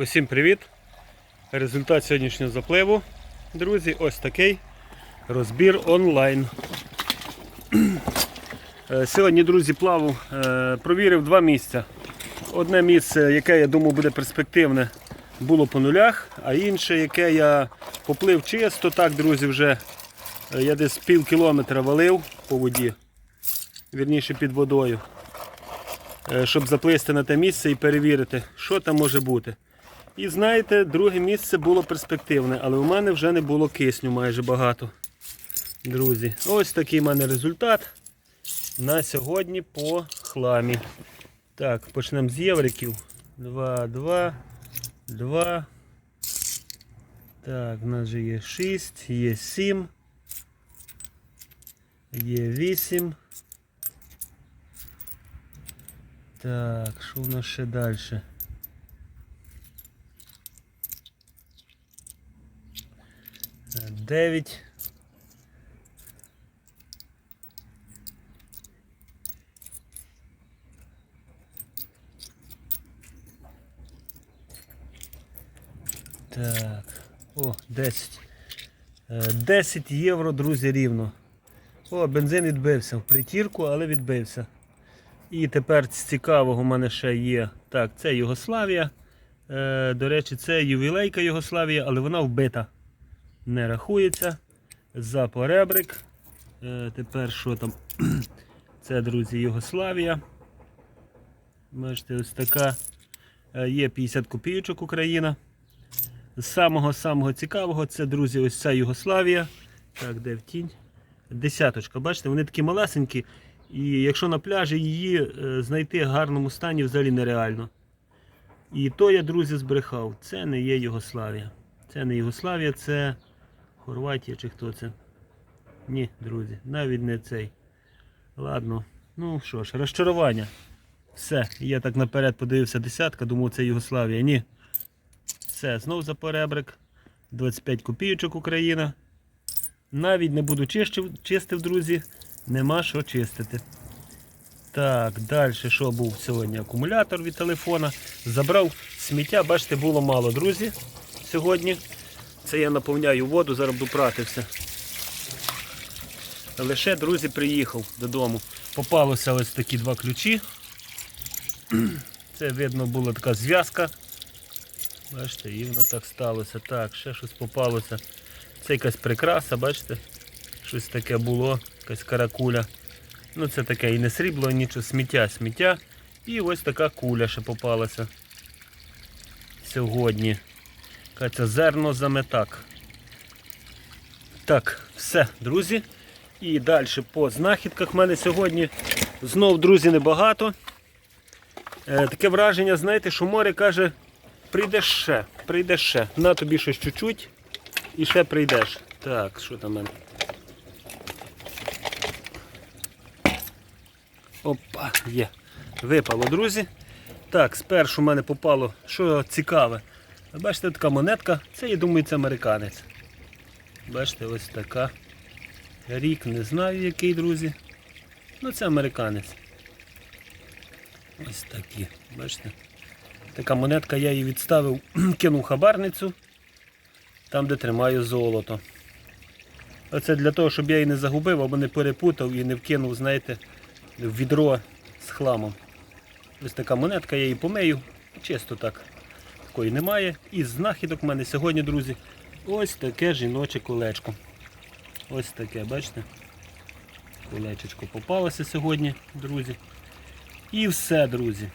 Усім привіт! Результат сьогоднішнього запливу, друзі, ось такий розбір онлайн. Е, Сьогодні, друзі, плавав, е, провірив два місця. Одне місце, яке я думав буде перспективне, було по нулях, а інше, яке я поплив чисто, так, друзі, вже е, я десь пів кілометра валив по воді, вірніше під водою, щоб заплисти на те місце і перевірити, що там може бути. І знаєте, друге місце було перспективне, але у мене вже не було кисню майже багато. Друзі, ось такий в мене результат на сьогодні по хламі. Так, почнемо з євриків. 2, 2, 2. Так, в нас же є 6, є 7, є 8. Так, що у нас ще далі? Дев'ять. Так. О, 10. Е, 10 євро, друзі, рівно. О, бензин відбився в притірку, але відбився. І тепер з цікавого у мене ще є. Так, це Югославія. Е, до речі, це ювілейка Югославія, але вона вбита. Не рахується. За поребрик. Е, тепер що там? Це, друзі, Югославія. Бачите, ось така. Е, є 50 копійочок Україна. З самого-самого цікавого це, друзі, ось ця Югославія. Так, де в тінь? Десяточка. Бачите, вони такі малесенькі. І якщо на пляжі її е, знайти в гарному стані взагалі нереально. І то я, друзі, збрехав. Це не є Югославія. Це не Югославія, це Хорватія чи хто це. Ні, друзі, навіть не цей. Ладно, ну що ж, розчарування. Все, я так наперед подивився десятка, думав це Югославія. Ні. Все, знов за поребрик. 25 копійочок Україна. Навіть не буду чистив, чистив, друзі. Нема що чистити. Так, далі що був сьогодні? Акумулятор від телефона. Забрав сміття, бачите, було мало, друзі. Сьогодні. Це я наповняю воду, зараз буду прати все. Лише, друзі, приїхав додому. Попалося ось такі два ключі. Це видно була така зв'язка. Бачите, і воно так сталося. Так, ще щось попалося. Це якась прикраса, бачите? Щось таке було, якась каракуля. Ну це таке і не срібло, і нічого, сміття, сміття. І ось така куля ще попалася. Сьогодні. Це зерно заметак. Так, все, друзі. І далі по знахідках в мене сьогодні знов, друзі, небагато. Е, таке враження, знаєте, що море каже, прийдеш ще, прийдеш ще. На тобі щось чуть-чуть і ще прийдеш. Так, що там в мене? Опа, є. Випало, друзі. Так, спершу в мене попало, що цікаве. Бачите, така монетка, це, я думаю, це американець. Бачите, ось така. Рік не знаю який, друзі. Ну це американець. Ось такі. Бачите? Така монетка, я її відставив, кинув хабарницю, там де тримаю золото. Оце для того, щоб я її не загубив або не перепутав і не вкинув, знаєте, в відро з хламом. Ось така монетка, я її помию, чисто так. Такої немає. І знахідок в мене сьогодні, друзі, ось таке жіноче колечко. Ось таке, бачите? Колечечко попалося сьогодні, друзі. І все, друзі.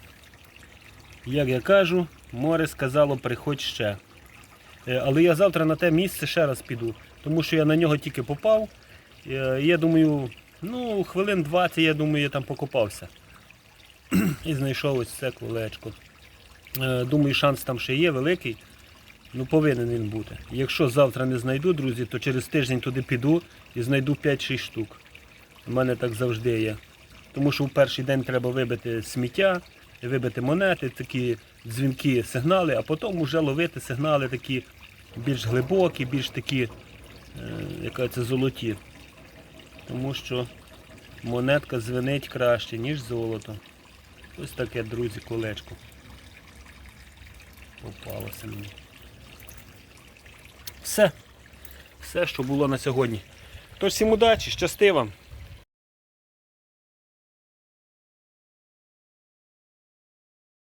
Як я кажу, море сказало, приходь ще. Е, Але я завтра на те місце ще раз піду, тому що я на нього тільки попав. Е, Я думаю, ну, хвилин 20, я думаю, я там покопався. І знайшов ось це колечко. Е, Думаю, шанс там ще є великий. Ну, повинен він бути. Якщо завтра не знайду, друзі, то через тиждень туди піду і знайду 5-6 штук. У мене так завжди є. Тому що в перший день треба вибити сміття, вибити монети, такі дзвінки, сигнали, а потім вже ловити сигнали такі більш глибокі, більш такі, е, яка це золоті. Тому що монетка звенить краще, ніж золото. Ось таке, друзі, колечко. Попалося мені. Все. Все, що було на сьогодні. Тож всім удачі, щасти вам.